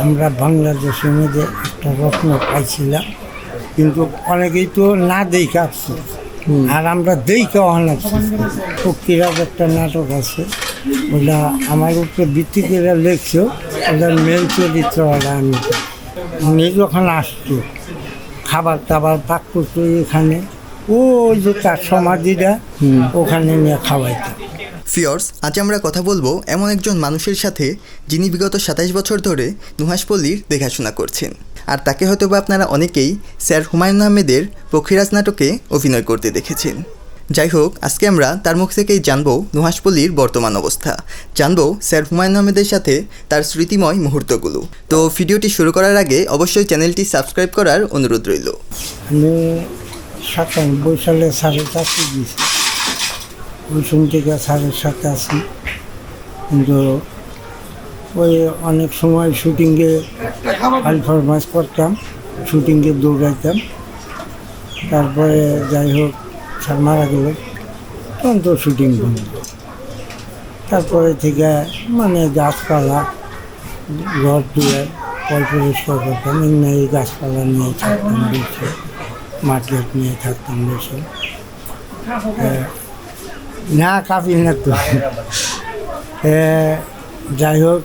আমরা বাংলাদেশের মধ্যে একটা রত্ন পাইছিলাম কিন্তু অনেকেই তো না দেখে আসছে আর আমরা দেখে অনাচ্ছি ফকিরাজ একটা নাটক আছে ওটা আমার উপরে ভিত্তি করে লেখছে ওটার মেন চরিত্র ওটা আমি। উনি যখন আসতো খাবার টাবার পাক করতো এখানে ও যে তার সমাধিটা ওখানে নিয়ে খাওয়াইতাম। ফিয়র্স, আজ আমরা কথা বলব এমন একজন মানুষের সাথে যিনি বিগত সাতাইশ বছর ধরে নুহাসপল্লীর দেখাশোনা করছেন। আর তাকে হয়তো বা আপনারা অনেকেই স্যার হুমায়ুন আহমেদের পক্ষীরাজ নাটকে অভিনয় করতে দেখেছেন। যাই হোক, আজকে আমরা তার মুখ থেকেই জানব নুহাসপল্লীর বর্তমান অবস্থা। জানব স্যার হুমায়ুন আহমেদের সাথে তার স্মৃতিময় মুহূর্তগুলো। তো ভিডিওটি শুরু করার আগে অবশ্যই চ্যানেলটি সাবস্ক্রাইব করার অনুরোধ রইল। আমি সাতানব্বই সালে সাড়ে গিয়েছি ওই থেকে স্যারের সাথে আছি। কিন্তু ওই অনেক সময় শুটিংয়ে পারফরমেন্স করতাম, শুটিংয়ে দৌড়াইতাম। তারপরে যাই হোক, স্যার মারা গেল, তখন তো শুটিং বন্ধ। তারপরে থেকে মানে গাছপালা, ঘর দুয়ার পয় পরিষ্কার করতাম, এমনি এই গাছপালা নিয়ে থাকতাম বেশি মাটি নিয়ে থাকতাম বেশি। না কাপি না তো। যাই হোক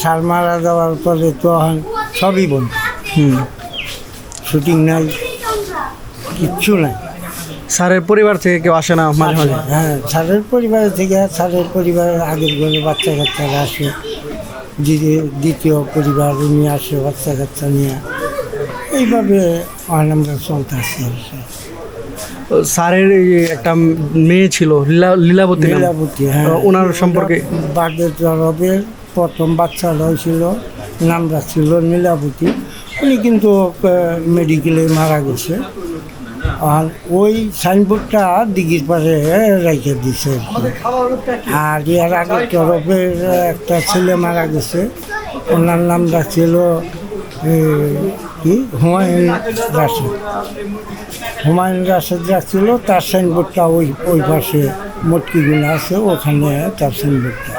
সার মারা দেওয়ার পরে তো এখন সবই বন্ধ। হুম। শুটিং নাই কিচ্ছু নাই। স্যারের পরিবার থেকে কেউ আসে না মাঝে মাঝে? হ্যাঁ স্যারের পরিবার থেকে স্যারের পরিবারের আগের ঘরে বাচ্চা কাচ্চারা আসে। দ্বিতীয় দ্বিতীয় পরিবার উনি আসে বাচ্চা কাচ্চা নিয়ে। এইভাবে আমরা চলতে কি। স্যারের একটা মেয়ে ছিল লীলা লীলাবতী লীলাবতী হ্যাঁ। ওনার সম্পর্কে? বার্থডে জরবের প্রথম বাচ্চা হয়েছিল নাম রাখছিল নীলাবতী। উনি কিন্তু মেডিকেলে মারা গেছে। আর ওই সাইনবোর্ডটা দিঘির পাশে রেখে দিছে। আর এর আগে তরফের একটা ছেলে মারা গেছে। ওনার নাম রাখছিল এ, কি? হুমায়ুন রাশেদ। হুমায়ুন রাশেদ ছিল, তার সাইনবোর্ডটা ওই ওই পাশে মটকিগুলো আছে, ওখানে তার সাইনবোর্ডটা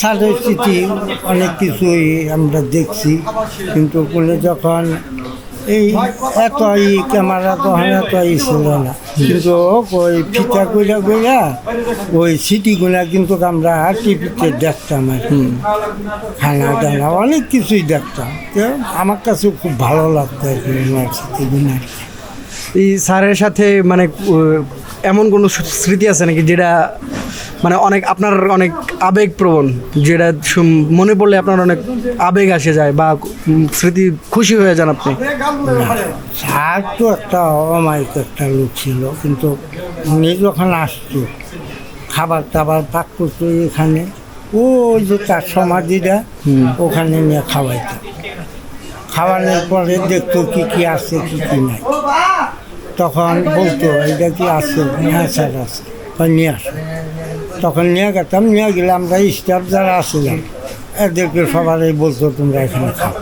ছাদের স্মৃতি অনেক কিছুই আমরা দেখছি। কিন্তু কোলে যখন এই এত ই ক্যামেরা তখন এত ই ছিল না। কিন্তু ওই ফিতা কইরা কইরা ওই স্মৃতিগুলা কিন্তু আমরা টিভিতে দেখতাম আর কি। খানা দানা অনেক কিছুই দেখতাম। আমার কাছে খুব ভালো লাগতো আর কি স্মৃতিগুলো এই স্যারের সাথে মানে এমন কোনো স্মৃতি আছে নাকি যেটা মানে অনেক আপনার অনেক আবেগপ্রবণ যেটা মনে পড়লে আপনার অনেক আবেগ আসে যায় বা স্মৃতি খুশি হয়ে যান আপনি। স্যার তো একটা অমায়িক একটা লোক ছিল কিন্তু উনি যখন আসতো খাবার টাবার পাক করতো এখানে ওই যে তার সমাধিটা ওখানে নিয়ে খাওয়াইতো। খাওয়ানোর পরে দেখতো কি কি আছে কি কি নাই। তখন বলতো এইটা কি আছে? হ্যাঁ স্যার আছে। নিয়ে আসো। তখন নিয়ে গেতাম, নিয়ে গেলে আমরা স্টাফ যারা আসছিলাম এদেরকে সবারই বলতো, তোমরা এখানে খাও।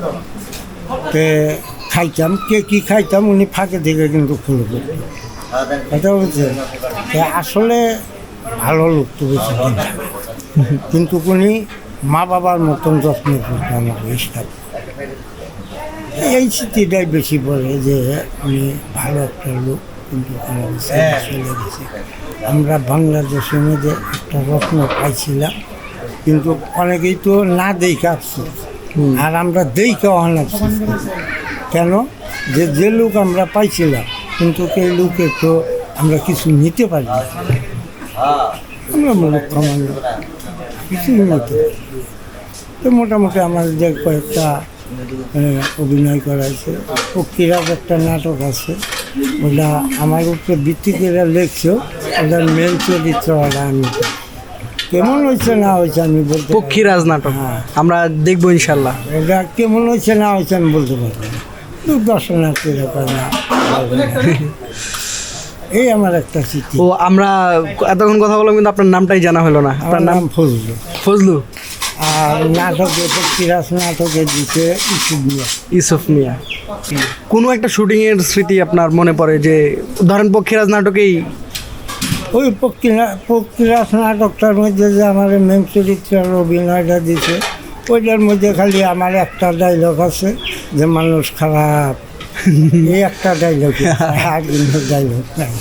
তে খাইতাম, কে কী খাইতাম, উনি ফাঁকে থেকে কিন্তু খুলে করতো এটা হচ্ছে আসলে ভালো লোক তো বেশি কিন্তু উনি মা বাবার মতন যত্ন করতো স্টাফ। এই স্মৃতিটাই বেশি বলে যে উনি ভালো একটা লোক, কিন্তু আমরা বাংলাদেশের মধ্যে একটা রত্ন পাইছিলাম। কিন্তু অনেকেই তো না দেখে আসছে আর আমরা দেখে অনাচ্ছি কেন? যে যে লোক আমরা পাইছিলাম কিন্তু সেই লোকের তো আমরা কিছু নিতে পারি না। আমরা মূর্খ মানুষ কিছুই নিতে তো মোটামুটি আমাদের কয়েকটা আহ, অভিনয় করাইছে পক্ষীরাজ একটা নাটক আছে। ওটা আমার উপরে ভিত্তি করে লেখছে। ওটার মেন চরিত্র ওটা আমি। কেমন হয়েছে না হয়েছে আমি বলতে পক্ষীরাজ নাটক হ্যাঁ। আমরা দেখব ইনশাল্লাহ। ওটা কেমন হয়েছে না হয়েছে আমি বলতে পারব দর্শনার্থীরা পায় না এই আমার একটা স্মৃতি ও আমরা এতক্ষণ কথা বললাম কিন্তু আপনার নামটাই জানা হলো না। আপনার নাম? ফজলু। ফজলু? আর নাটকে পক্ষীরাজ নাটকে দিতে ইস্যু দিয়ে ইউসুফ মিয়া। কোনো একটা শুটিং এর স্মৃতি আপনার মনে পড়ে যে ধরেন পক্ষীরাজ নাটকেই ওই পক্ষীরাজ নাটকটার মধ্যে যে আমার মেম চরিত্রের অভিনয়টা দিছে, ওইটার মধ্যে খালি আমার একটা ডাইলগ আছে যে মানুষ খারাপ। এই একটা ডাইলগ আর কিন্তু ডাইলগ নাই।